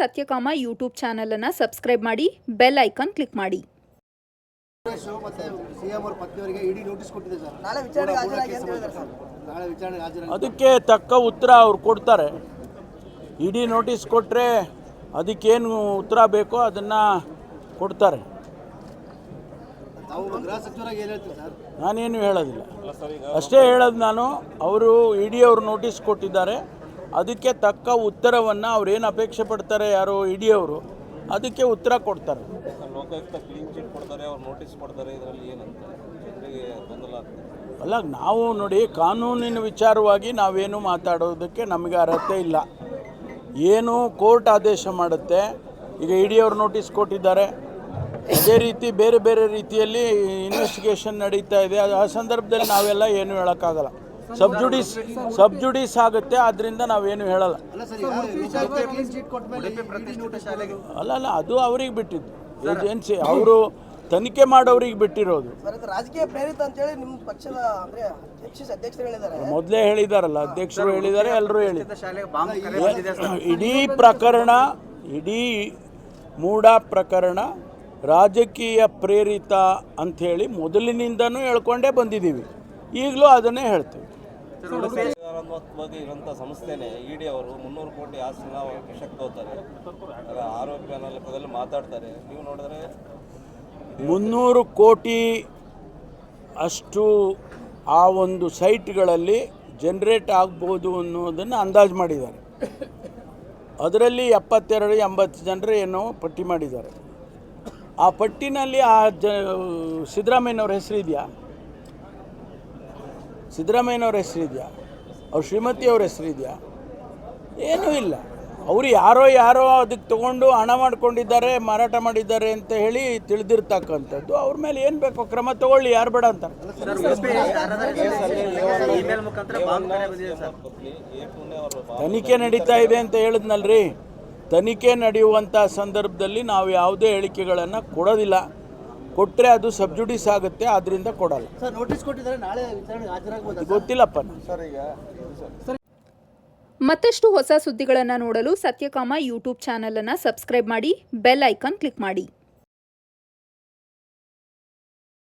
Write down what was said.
Satyakama YouTube ಚಾನಲನ್ನು subscribe ಮಾಡಿ bell icon click ಮಾಡಿ. ಮತ್ತೆ ಸಿಎಂ ಅವ್ರ ಪತ್ನಿಯವರಿಗೆ ಇಡಿ ನೋಟಿಸ್ ಕೊಟ್ಟಿದೆ ಸರ್. ನಾಳೆ ವಿಚಾರಣೆಗೆ ಹಾಜರಾಗಿ ಅಂತ ಹೇಳಿದ್ದಾರೆ ಸರ್. ನಾಳೆ ವಿಚಾರಣೆಗೆ ಹಾಜರಾಗಿ ಅದಕ್ಕೆ ತಕ್ಕ ಉತ್ತರ ಅವ್ರು ಕೊಡ್ತಾರೆ. ಇಡಿ ನೋಟಿಸ್ ಕೊಟ್ಟರೆ ಅದಕ್ಕೇನು ಉತ್ತರ ಬೇಕೋ ಅದನ್ನು ಕೊಡ್ತಾರೆ. ತಾವು ಗೃಹ ಏನು ಹೇಳ್ತೀರಿ ಸರ್? ನಾನೇನು ಹೇಳೋದಿಲ್ಲ. ಅಷ್ಟೇ ಹೇಳೋದು ನಾನು ಅವರು ಇಡಿ ಅವರು ನೋಟಿಸ್ ಕೊಟ್ಟಿದ್ದಾರೆ. ಅದಕ್ಕೆ ತಕ್ಕ ಉತ್ತರವನ್ನು ಅವ್ರೇನು ಅಪೇಕ್ಷೆ ಪಡ್ತಾರೆ ಯಾರು ಇಡಿಯವರು ಅದಕ್ಕೆ ಉತ್ತರ ಕೊಡ್ತಾರೆ. ಲೋಕಾಯುಕ್ತ ಕ್ಲೀನ್ ಚಿಟ್ ಕೊಡ್ತಾರೆ ಅವ್ರು ನೋಟಿಸ್ ಕೊಡ್ತಾರೆ ಇದರಲ್ಲಿ ಏನಂತ ಜನರಿಗೆ ಗೊಂದಲ ಆಗ್ತದೆ. ಅಲ್ಲ ನಾವು ನೋಡಿ ಕಾನೂನಿನ ವಿಚಾರವಾಗಿ ನಾವೇನು ಮಾತಾಡೋದಕ್ಕೆ ನಮಗೆ ಅರ್ಹತೆ ಇಲ್ಲ. ಏನು ಕೋರ್ಟ್ ಆದೇಶ ಮಾಡುತ್ತೆ ಈಗ ಇಡಿ ಅವರು ನೋಟಿಸ್ ಕೊಟ್ಟಿದ್ದಾರೆ. ಅದೇ ರೀತಿ ಬೇರೆ ಬೇರೆ ರೀತಿಯಲ್ಲಿ ಇನ್ವೆಸ್ಟಿಗೇಷನ್ ನಡೀತಾ ಇದೆ. ಆ ಸಂದರ್ಭದಲ್ಲಿ ನಾವೆಲ್ಲ ಏನು ಹೇಳೋಕ್ಕಾಗಲ್ಲ. ಸಬ್ಜುಡಿಸ್ ಸಬ್ಜುಡಿಸ್ ಆಗುತ್ತೆ ಆದ್ದರಿಂದ ನಾವೇನು ಹೇಳಲ್ಲ. ಅಲ್ಲ ಅಲ್ಲ ಅಲ್ಲ ಅದು ಅವ್ರಿಗೆ ಬಿಟ್ಟಿದ್ದು. ಏಜೆನ್ಸಿ ಅವರು ತನಿಖೆ ಮಾಡೋರಿಗೆ ಬಿಟ್ಟಿರೋದು. ರಾಜಕೀಯ ಪ್ರೇರಿತ ಅಂತೇಳಿ ನಿಮ್ಮ ಪಕ್ಷದ ಅಂದ್ರೆ ಅಧ್ಯಕ್ಷರು ಹೇಳಿದ್ದಾರೆ. ಮೊದಲೇ ಹೇಳಿದಾರಲ್ಲ ಅಧ್ಯಕ್ಷರು ಹೇಳಿದ್ದಾರೆ ಎಲ್ಲರೂ ಹೇಳಿ ಇಡೀ ಪ್ರಕರಣ ಇಡೀ ಮೂಡ ಪ್ರಕರಣ ರಾಜಕೀಯ ಪ್ರೇರಿತ ಅಂಥೇಳಿ ಮೊದಲಿನಿಂದನೂ ಹೇಳ್ಕೊಂಡೇ ಬಂದಿದ್ದೀವಿ. ಈಗಲೂ ಅದನ್ನೇ ಹೇಳ್ತೀವಿ. ಅನ್ನೋತ್ವಾಗಿ ಸಂಸ್ಥೆನೆ ಸಂಸ್ಥೆನೇ ಇಡಿ ಅವರು ಮುನ್ನೂರು ಕೋಟಿ ಆಸ್ತಿನ ತಗೋತಾರೆ ಆರೋಗ್ಯ ಲೆಕ್ಕದಲ್ಲಿ ಮಾತಾಡ್ತಾರೆ. ನೀವು ನೋಡಿದ್ರೆ ಮುನ್ನೂರು ಕೋಟಿ ಅಷ್ಟು ಆ ಒಂದು ಸೈಟ್ಗಳಲ್ಲಿ ಜನ್ರೇಟ್ ಆಗ್ಬೋದು ಅನ್ನೋದನ್ನು ಅಂದಾಜು ಮಾಡಿದ್ದಾರೆ. ಅದರಲ್ಲಿ ಎಪ್ಪತ್ತೆರಡು, ಎಂಬತ್ತು ಜನರು ಏನೋ ಪಟ್ಟಿ ಮಾಡಿದ್ದಾರೆ. ಆ ಪಟ್ಟಿನಲ್ಲಿ ಆ ಜ ಸಿದ್ದರಾಮಯ್ಯನವ್ರ ಹೆಸರಿದೆಯಾ ಸಿದ್ದರಾಮಯ್ಯನವ್ರ ಹೆಸರಿದೆಯಾ ಅವ್ರ ಶ್ರೀಮತಿ ಅವ್ರ ಹೆಸರಿದೆಯಾ ಏನೂ ಇಲ್ಲ. ಅವರು ಯಾರೋ ಯಾರೋ ಅದಕ್ಕೆ ತಗೊಂಡು ಹಣ ಮಾಡ್ಕೊಂಡಿದ್ದಾರೆ ಮಾರಾಟ ಮಾಡಿದ್ದಾರೆ ಅಂತ ಹೇಳಿ ತಿಳಿದಿರ್ತಕ್ಕಂಥದ್ದು. ಅವ್ರ ಮೇಲೆ ಏನು ಬೇಕೋ ಕ್ರಮ ತಗೊಳ್ಳಿ ಯಾರು ಬೇಡ ಅಂತ. ತನಿಖೆ ನಡೀತಾ ಇದೆ ಅಂತ ಹೇಳಿದ್ನಲ್ರಿ. ತನಿಖೆ ನಡೆಯುವಂಥ ಸಂದರ್ಭದಲ್ಲಿ ನಾವು ಯಾವುದೇ ಹೇಳಿಕೆಗಳನ್ನು ಕೊಡೋದಿಲ್ಲ. ಕೊಟ್ಟರೆ ಅದು ಸಬ್ಜುಡಿಸ್ ಆಗುತ್ತೆ ಅದರಿಂದ ಕೊಡಲ್ಲ. ಸರ್ ನೋಟಿಸ್ ಕೊಟ್ಟಿದ್ದಾರೆ ನಾಳೆ ವಿಚಾರಣೆಗೆ ಹಾಜರಾಗಬಹುದು ಗೊತ್ತಿಲ್ಲಪ್ಪ. ಸರ್ ಈಗ ಮತ್ತಷ್ಟು ಹೊಸ ಸುದ್ದಿಗಳನ್ನು ನೋಡಲು ಸತ್ಯಕಾಮ ಯೂಟ್ಯೂಬ್ ಚಾನಲನ್ನು ಸಬ್ಸ್ಕ್ರೈಬ್ ಮಾಡಿ ಬೆಲ್ ಐಕಾನ್ ಕ್ಲಿಕ್ ಮಾಡಿ.